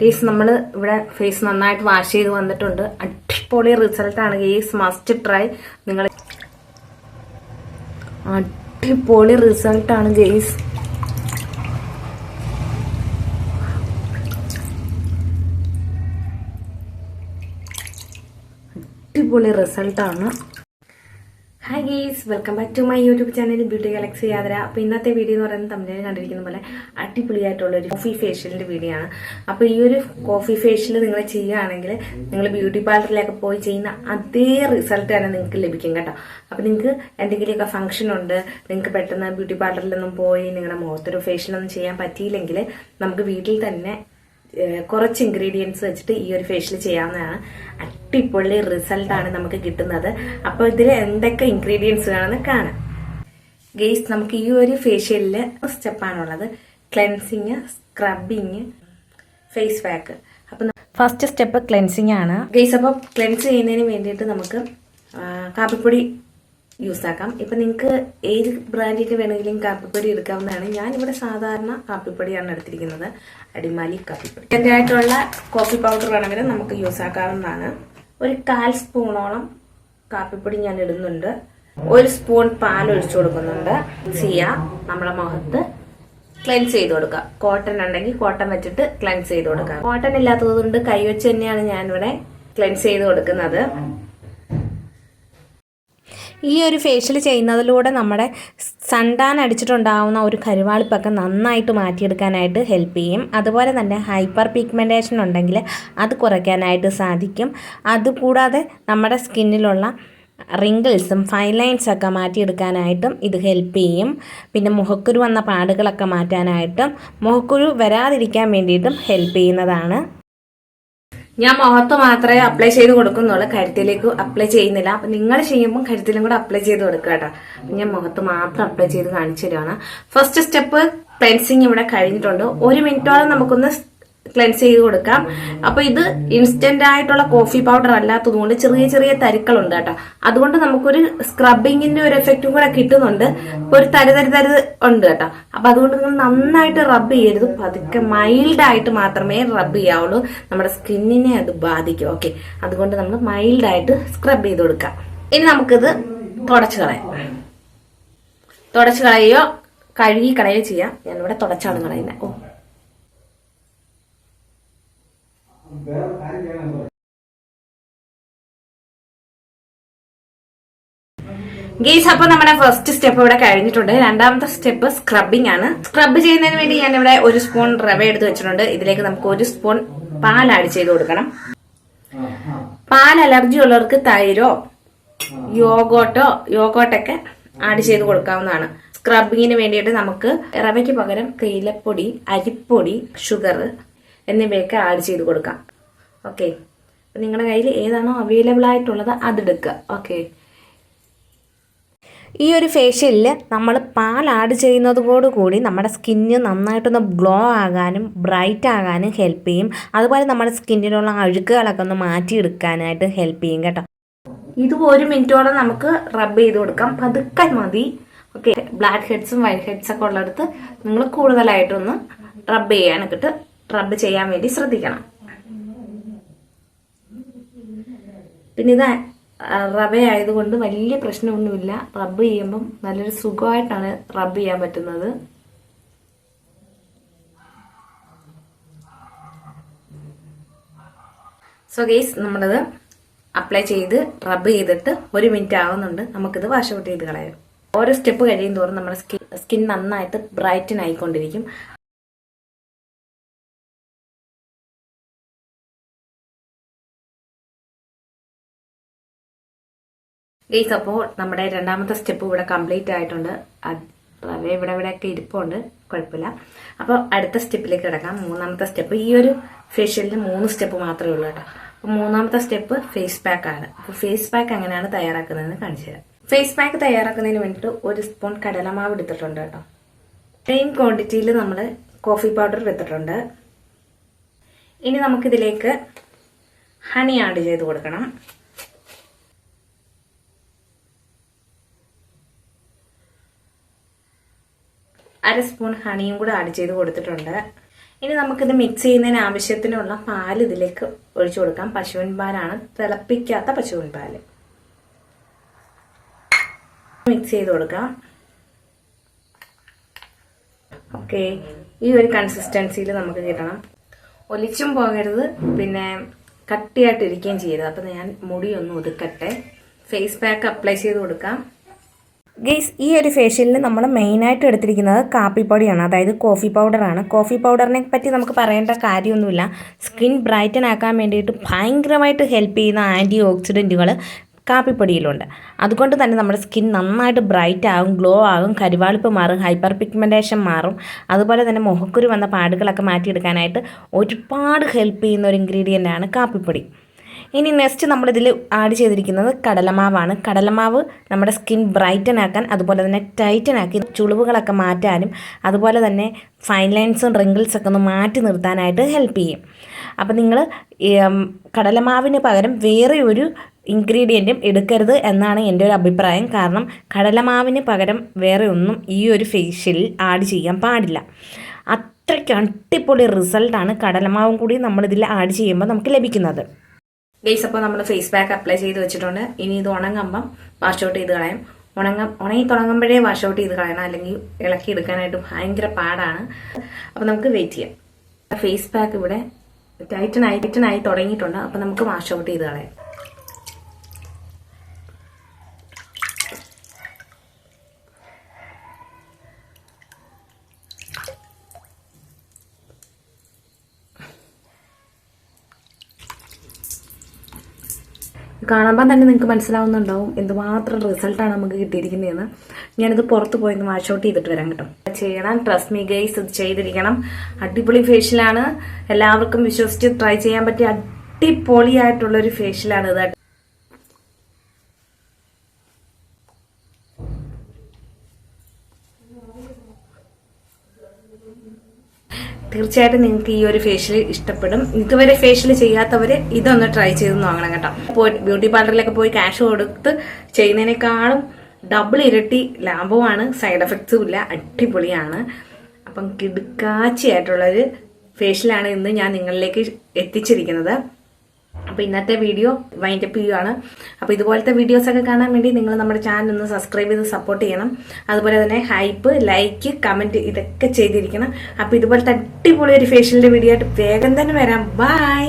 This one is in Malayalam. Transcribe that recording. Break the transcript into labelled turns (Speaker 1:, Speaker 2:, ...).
Speaker 1: ഗേസ് നമ്മൾ ഇവിടെ ഫേസ് നന്നായിട്ട് വാഷ് ചെയ്ത് വന്നിട്ടുണ്ട്. അടിപൊളി റിസൾട്ട് ആണ് ഗെയ്സ് മസ്റ്റ് ട്രൈ നിങ്ങൾ അടിപൊളി റിസൾട്ട് ആണ് ഗെയ്സ് അടിപൊളി റിസൾട്ടാണ് hi guys welcome back to my YouTube channel beauty galaxy യാത്ര അപ്പോൾ ഇന്നത്തെ വീഡിയോ എന്ന് പറയുന്നത് തമിഴിൽ കണ്ടിരിക്കുന്ന പോലെ അടിപൊളിയായിട്ടുള്ള ഒരു കോഫി ഫേഷ്യലിന്റെ വീഡിയോ ആണ്. അപ്പോൾ ഈ ഒരു കോഫി ഫേഷ്യൽ നിങ്ങൾ ചെയ്യുകയാണെങ്കിൽ നിങ്ങൾ ബ്യൂട്ടി പാർലറിലൊക്കെ പോയി ചെയ്യുന്ന അതേ റിസൾട്ട് തന്നെ നിങ്ങൾക്ക് ലഭിക്കും കേട്ടോ. അപ്പോൾ നിങ്ങൾക്ക് എന്തെങ്കിലുമൊക്കെ ഫംഗ്ഷൻ ഉണ്ട് നിങ്ങൾക്ക് പെട്ടെന്ന് ബ്യൂട്ടി പാർലറിലൊന്നും പോയി നിങ്ങളുടെ മുഖത്തൊരു ഫേഷ്യലൊന്നും ചെയ്യാൻ പറ്റിയില്ലെങ്കിൽ നമുക്ക് വീട്ടിൽ തന്നെ കുറച്ച് ഇൻഗ്രീഡിയൻസ് വെച്ചിട്ട് ഈ ഒരു ഫേഷ്യൽ ചെയ്യാവുന്നതാണ്. അടിപൊളി ആണ് നമുക്ക് കിട്ടുന്നത്. അപ്പോൾ ഇതിൽ എന്തൊക്കെ ഇൻഗ്രീഡിയൻസ് വേണമെന്ന് കാണാം. ഗെയ്സ് നമുക്ക് ഈ ഒരു ഫേഷ്യലിൽ സ്റ്റെപ്പാണുള്ളത് ക്ലെൻസിങ് സ്ക്രബിങ് ഫേസ് പാക്ക് അപ്പം ഫസ്റ്റ് സ്റ്റെപ്പ് ക്ലെൻസിങ് ആണ്. ഗെയ്സ് അപ്പോൾ ക്ലെൻസ് ചെയ്യുന്നതിന് വേണ്ടിയിട്ട് നമുക്ക് കാപ്പിപ്പൊടി യൂസ് ആക്കാം ഇപ്പൊ നിങ്ങൾക്ക് ഏത് ബ്രാൻഡിന്റെ വേണമെങ്കിലും കാപ്പിപ്പൊടി എടുക്കാവുന്നതാണ്. ഞാൻ ഇവിടെ സാധാരണ കാപ്പിപ്പൊടിയാണ് എടുത്തിരിക്കുന്നത്. അടിമാലി കാപ്പിപ്പൊടി. ഇതിന്റെ ആയിട്ടുള്ള കോഫി പൗഡർ വേണമെങ്കിലും നമുക്ക് യൂസ് ആക്കാവുന്നതാണ് ഒരു കാൽ സ്പൂണോളം കാപ്പിപ്പൊടി ഞാൻ ഇടുന്നുണ്ട്. ഒരു സ്പൂൺ പാൽ ഒഴിച്ചു കൊടുക്കുന്നുണ്ട്. സിയ നമ്മളെ മുഖത്ത് ക്ലെൻസ് ചെയ്ത് കൊടുക്കുക കോട്ടൺ ഉണ്ടെങ്കിൽ കോട്ടൺ വെച്ചിട്ട് ക്ലെൻസ് ചെയ്ത് കൊടുക്കുക കോട്ടൺ ഇല്ലാത്തത് കൊണ്ട് കൈവച്ച് തന്നെയാണ് ഞാനിവിടെ ക്ലെൻസ് ചെയ്ത് കൊടുക്കുന്നത്. ഈ ഒരു ഫേഷ്യൽ ചെയ്യുന്നതിലൂടെ നമ്മുടെ സണ്ടാൻ അടിച്ചിട്ടുണ്ടാവുന്ന ഒരു കരുവാളിപ്പൊക്കെ നന്നായിട്ട് മാറ്റിയെടുക്കാനായിട്ട് ഹെൽപ്പ് ചെയ്യും. അതുപോലെ തന്നെ ഹൈപ്പർ പിഗ്മെന്റേഷൻ ഉണ്ടെങ്കിൽ അത് കുറയ്ക്കാനായിട്ട് സാധിക്കും. അതുകൂടാതെ നമ്മുടെ സ്കിന്നിലുള്ള റിങ്കിൾസും ഫൈൻ ലൈൻസൊക്കെ മാറ്റിയെടുക്കാനായിട്ടും ഇത് ഹെൽപ്പ് ചെയ്യും. പിന്നെ മുഖക്കുരു വന്ന പാടുകളൊക്കെ മാറ്റാനായിട്ടും മുഖക്കുരു വരാതിരിക്കാൻ വേണ്ടിയിട്ടും ഹെൽപ്പ് ചെയ്യുന്നതാണ്. ഞാൻ മുഖത്ത് മാത്രമേ അപ്ലൈ ചെയ്ത് കൊടുക്കുന്നുള്ളൂ. കരുത്തിലേക്ക് അപ്ലൈ ചെയ്യുന്നില്ല. അപ്പൊ നിങ്ങൾ ചെയ്യുമ്പോൾ കരുത്തിലും കൂടെ അപ്ലൈ ചെയ്ത് കൊടുക്കുക കേട്ടോ. ഞാൻ മുഖത്ത് മാത്രം അപ്ലൈ ചെയ്ത് കാണിച്ചു തരുവാണ്. ഫസ്റ്റ് സ്റ്റെപ്പ് ക്ലെൻസിങ് ഇവിടെ കഴിഞ്ഞിട്ടുണ്ട്. ഒരു മിനിറ്റോളം നമുക്കൊന്ന് ക്ലെൻസ് ചെയ്ത് കൊടുക്കാം. അപ്പൊ ഇത് ഇൻസ്റ്റന്റ് ആയിട്ടുള്ള കോഫി പൗഡർ അല്ലാത്തതുകൊണ്ട് ചെറിയ ചെറിയ തരിക്കളുണ്ട് കേട്ടോ. അതുകൊണ്ട് നമുക്കൊരു സ്ക്രബിങ്ങിന്റെ ഒരു എഫക്റ്റും കൂടെ കിട്ടുന്നുണ്ട്. ഒരു തരി തരി തരി ഉണ്ട് കേട്ടോ. അപ്പൊ അതുകൊണ്ട് നിങ്ങൾ നന്നായിട്ട് റബ്ബ് ചെയ്യരുത്. പതുക്കെ മൈൽഡ് ആയിട്ട് മാത്രമേ റബ്ബ് ചെയ്യാവുള്ളൂ. നമ്മുടെ സ്കിന്നിനെ അത് ബാധിക്കും. ഓക്കെ അതുകൊണ്ട് നമ്മൾ മൈൽഡ് ആയിട്ട് സ്ക്രബ് ചെയ്ത് കൊടുക്കാം. ഇനി നമുക്കിത് തുടച്ചു കളയാം. തുടച്ചു കളയുകയോ കഴുകി കളയുകയോ ചെയ്യാം. ഞാനിവിടെ തുടച്ചാണ് കളയുന്നത്. ഓ. ഗെയ്സ് അപ്പൊ നമ്മുടെ ഫസ്റ്റ് സ്റ്റെപ്പ് ഇവിടെ കഴിഞ്ഞിട്ടുണ്ട്. രണ്ടാമത്തെ സ്റ്റെപ്പ് സ്ക്രബിംഗ് ആണ്. സ്ക്രബ് ചെയ്യുന്നതിന് വേണ്ടി ഞാൻ ഇവിടെ ഒരു സ്പൂൺ റവ എടുത്ത് വെച്ചിട്ടുണ്ട്. ഇതിലേക്ക് നമുക്ക് ഒരു സ്പൂൺ പാൽ ആഡ് ചെയ്ത് കൊടുക്കണം. പാൽ അലർജി ഉള്ളവർക്ക് തൈരോ യോഗോട്ടോ യോഗോട്ടൊക്കെ ആഡ് ചെയ്ത് കൊടുക്കാവുന്നതാണ്. സ്ക്രബിങ്ങിന് വേണ്ടിയിട്ട് നമുക്ക് റവയ്ക്ക് പകരം തേയിലപ്പൊടി അരിപ്പൊടി ഷുഗർ എന്നിവയൊക്കെ ആഡ് ചെയ്ത് കൊടുക്കാം. ഓക്കെ നിങ്ങളുടെ കയ്യിൽ ഏതാണോ അവൈലബിൾ ആയിട്ടുള്ളത് അതെടുക്കുക ഓക്കെ ഈ ഒരു ഫേഷ്യലിൽ നമ്മൾ പാൽ ആഡ് ചെയ്യുന്നതോടുകൂടി നമ്മുടെ സ്കിന്ന് നന്നായിട്ടൊന്ന് ഗ്ലോ ആകാനും ബ്രൈറ്റ് ആകാനും ഹെൽപ്പ് ചെയ്യും. അതുപോലെ നമ്മുടെ സ്കിന്നിലുള്ള അഴുക്കുകളൊക്കെ ഒന്ന് മാറ്റിയെടുക്കാനായിട്ട് ഹെൽപ്പ് ചെയ്യും കേട്ടോ. ഇത് ഒരു മിനിറ്റോളം നമുക്ക് റബ്ബ് ചെയ്ത് കൊടുക്കാം. പതുക്കെ മതി. ഓക്കെ ബ്ലാക്ക് ഹെഡ്സും വൈറ്റ് ഹെഡ്സ് ഒക്കെ ഉള്ളിടത്ത് നിങ്ങൾ കൂടുതലായിട്ടൊന്ന് റബ്ബ് ചെയ്യാനൊക്കെ റബ്ബ് ചെയ്യാൻ വേണ്ടി ശ്രദ്ധിക്കണം. പിന്നെ ഇത് റബ ആയതുകൊണ്ട് വലിയ പ്രശ്നമൊന്നുമില്ല. റബ്ബ് ചെയ്യുമ്പം നല്ലൊരു സുഖമായിട്ടാണ് റബ്ബ് ചെയ്യാൻ പറ്റുന്നത്. സോ ഗെയ്സ് നമ്മളത് അപ്ലൈ ചെയ്ത് റബ്ബ് ചെയ്തിട്ട് ഒരു മിനിറ്റ് ആവുന്നുണ്ട്. നമുക്കിത് വാഷ് ഔട്ട് ചെയ്ത് കളയാം. ഓരോ സ്റ്റെപ്പ് കഴിയും തോറും നമ്മുടെ സ്കിൻ സ്കിൻ നന്നായിട്ട് ബ്രൈറ്റൻ ആയിക്കൊണ്ടിരിക്കും. ഗെയ്സ് അപ്പോൾ നമ്മുടെ രണ്ടാമത്തെ സ്റ്റെപ്പ് ഇവിടെ കംപ്ലീറ്റ് ആയിട്ടുണ്ട്. അതേ ഇവിടെ ഇവിടെയൊക്കെ ഇരിപ്പുണ്ട്. കുഴപ്പമില്ല. അപ്പോൾ അടുത്ത സ്റ്റെപ്പിലേക്ക് കിടക്കാം. മൂന്നാമത്തെ സ്റ്റെപ്പ്. ഈ ഒരു ഫേഷ്യലിന് മൂന്ന് സ്റ്റെപ്പ് മാത്രമേ ഉള്ളൂ കേട്ടോ. അപ്പോൾ മൂന്നാമത്തെ സ്റ്റെപ്പ് ഫേസ് പാക്ക് ആണ്. അപ്പോൾ ഫേസ് പാക്ക് എങ്ങനെയാണ് തയ്യാറാക്കുന്നതെന്ന് കാണിച്ചു തരാം. ഫേസ് പാക്ക് തയ്യാറാക്കുന്നതിന് വേണ്ടിയിട്ട് ഒരു സ്പൂൺ കടലമാവ് എടുത്തിട്ടുണ്ട് കേട്ടോ. സെയിം ക്വാണ്ടിറ്റിയിൽ നമ്മൾ കോഫി പൗഡർ എടുത്തിട്ടുണ്ട്. ഇനി നമുക്കിതിലേക്ക് ഹണി ആഡ് ചെയ്ത് കൊടുക്കണം. അര സ്പൂൺ ഹണിയും കൂടെ ആഡ് ചെയ്ത് കൊടുത്തിട്ടുണ്ട്. ഇനി നമുക്കിത് മിക്സ് ചെയ്യുന്നതിന് ആവശ്യത്തിനുള്ള പാൽ ഇതിലേക്ക് ഒഴിച്ചു കൊടുക്കാം. പശുവിൻ പാലാണ് തിളപ്പിക്കാത്ത പശുവിൻ പാൽ മിക്സ് ചെയ്ത് കൊടുക്കാം. ഓക്കെ ഈ ഒരു കൺസിസ്റ്റൻസിയിൽ നമുക്ക് കിട്ടണം. ഒലിച്ചും പോകരുത്. പിന്നെ കട്ടിയായിട്ടിരിക്കുകയും ചെയ്യരുത്. അപ്പം ഞാൻ മുടി ഒന്ന് ഒതുക്കട്ടെ. ഫേസ് പാക്ക് അപ്ലൈ ചെയ്ത് കൊടുക്കാം. ഗെയ്സ് ഈ ഒരു ഫേഷ്യലിന് നമ്മൾ മെയിനായിട്ട് എടുത്തിരിക്കുന്നത് കാപ്പിപ്പൊടിയാണ്. അതായത് കോഫി പൗഡറാണ് കോഫി പൗഡറിനെ പറ്റി നമുക്ക് പറയേണ്ട കാര്യമൊന്നുമില്ല. സ്കിൻ ബ്രൈറ്റൻ ആക്കാൻ വേണ്ടിയിട്ട് ഭയങ്കരമായിട്ട് ഹെൽപ്പ് ചെയ്യുന്ന ആന്റി ഓക്സിഡന്റുകൾ കാപ്പിപ്പൊടിയിലുണ്ട്. അതുകൊണ്ട് തന്നെ നമ്മുടെ സ്കിൻ നന്നായിട്ട് ബ്രൈറ്റ് ആകും ഗ്ലോ ആകും കരുവാളിപ്പ് മാറും ഹൈപ്പർ പിഗ്മെന്റേഷൻ മാറും. അതുപോലെ തന്നെ മുഖക്കുരു വന്ന പാടുകളൊക്കെ മാറ്റിയെടുക്കാനായിട്ട് ഒരുപാട് ഹെൽപ്പ് ചെയ്യുന്ന ഒരു ഇൻഗ്രീഡിയന്റാണ് കാപ്പിപ്പൊടി. ഇനി നെക്സ്റ്റ് നമ്മളിതിൽ ആഡ് ചെയ്തിരിക്കുന്നത് കടലമാവാണ്. കടലമാവ് നമ്മുടെ സ്കിൻ ബ്രൈറ്റൻ ആക്കാൻ അതുപോലെ തന്നെ ടൈറ്റൻ ആക്കി ചുളിവുകളൊക്കെ മാറ്റാനും അതുപോലെ തന്നെ ഫൈൻ ലൈൻസും റിങ്കിൾസൊക്കെ ഒന്ന് മാറ്റി നിർത്താനായിട്ട് ഹെൽപ്പ് ചെയ്യും. അപ്പോൾ നിങ്ങൾ കടലമാവിന് പകരം വേറെ ഒരു ഇൻഗ്രീഡിയന്റും എടുക്കരുത് എന്നാണ് എന്റെ ഒരു അഭിപ്രായം. കാരണം കടലമാവിന് പകരം വേറെ ഒന്നും ഈ ഒരു ഫേഷ്യലിൽ ആഡ് ചെയ്യാൻ പാടില്ല. അത്രയ്ക്ക് അടിപൊളി റിസൾട്ടാണ് കടലമാവും കൂടി നമ്മളിതിൽ ആഡ് ചെയ്യുമ്പോൾ നമുക്ക് ലഭിക്കുന്നത്. ഗെയ്സ് അപ്പോൾ നമ്മൾ ഫേസ് പാക്ക് അപ്ലൈ ചെയ്ത് വെച്ചിട്ടുണ്ട്. ഇനി ഇത് ഉണങ്ങുമ്പം വാഷ് ഔട്ട് ചെയ്ത് കളയാം. ഉണങ്ങ ഉണങ്ങി തുടങ്ങുമ്പോഴേ വാഷ് ഔട്ട് ചെയ്ത് കളയണം. അല്ലെങ്കിൽ ഇളക്കി എടുക്കാനായിട്ട് ഭയങ്കര പാടാണ്. അപ്പോൾ നമുക്ക് വെയിറ്റ് ചെയ്യാം. ഫേസ് പാക്ക് ഇവിടെ ടൈറ്റനായി ടൈറ്റനായി തുടങ്ങിയിട്ടുണ്ട്. അപ്പോൾ നമുക്ക് വാഷ് ഔട്ട് ചെയ്ത് കളയാം. കാണുമ്പോൾ തന്നെ നിങ്ങൾക്ക് മനസ്സിലാവുന്നുണ്ടാവും എന്തുമാത്രം റിസൾട്ടാണ് നമുക്ക് കിട്ടിയിരിക്കുന്നതെന്ന്. ഞാനിത് പുറത്ത് പോയി വാഷ് ഔട്ട് ചെയ്തിട്ട് വരാം കേട്ടോ. ചെയ്യണം. ട്രസ്റ്റ് മീ ഗൈസ് ഇത് ചെയ്തിരിക്കണം. അടിപൊളി ഫേഷ്യലാണ് എല്ലാവർക്കും വിശ്വസിച്ച് ട്രൈ ചെയ്യാൻ പറ്റിയ അടിപൊളിയായിട്ടുള്ള ഒരു ഫേഷ്യലാണ് ഇത്. തീർച്ചയായിട്ടും നിങ്ങൾക്ക് ഈ ഒരു ഫേഷ്യൽ ഇഷ്ടപ്പെടും. ഇതുവരെ ഫേഷ്യൽ ചെയ്യാത്തവര് ഇതൊന്ന് ട്രൈ ചെയ്ത് നോക്കണം കേട്ടോ. പോയി ബ്യൂട്ടി പാർലറിലൊക്കെ പോയി ക്യാഷ് കൊടുത്ത് ചെയ്യുന്നതിനേക്കാളും ഡബിൾ ഇരട്ടി ലാഭമാണ് സൈഡ് എഫക്ട്സും ഇല്ല. അടിപൊളിയാണ്. അപ്പം കിടുക്കാച്ചിയായിട്ടുള്ളൊരു ഫേഷ്യലാണ് ഇന്ന് ഞാൻ നിങ്ങളിലേക്ക് എത്തിച്ചിരിക്കുന്നത്. അപ്പോൾ ഇന്നത്തെ വീഡിയോ വൈൻഡപ്പ് ചെയ്യുകയാണ് അപ്പോൾ ഇതുപോലത്തെ വീഡിയോസൊക്കെ കാണാൻ വേണ്ടി നിങ്ങൾ നമ്മുടെ ചാനൽ ഒന്ന് സബ്സ്ക്രൈബ് ചെയ്ത് സപ്പോർട്ട് ചെയ്യണം. അതുപോലെ തന്നെ ഹൈപ്പ് ലൈക്ക് കമന്റ് ഇതൊക്കെ ചെയ്തിരിക്കണം. അപ്പോൾ ഇതുപോലത്തെ അടിപൊളി ഒരു ഫേഷ്യലിന്റെ വീഡിയോ ആയിട്ട് വേഗം തന്നെ വരാം. ബൈ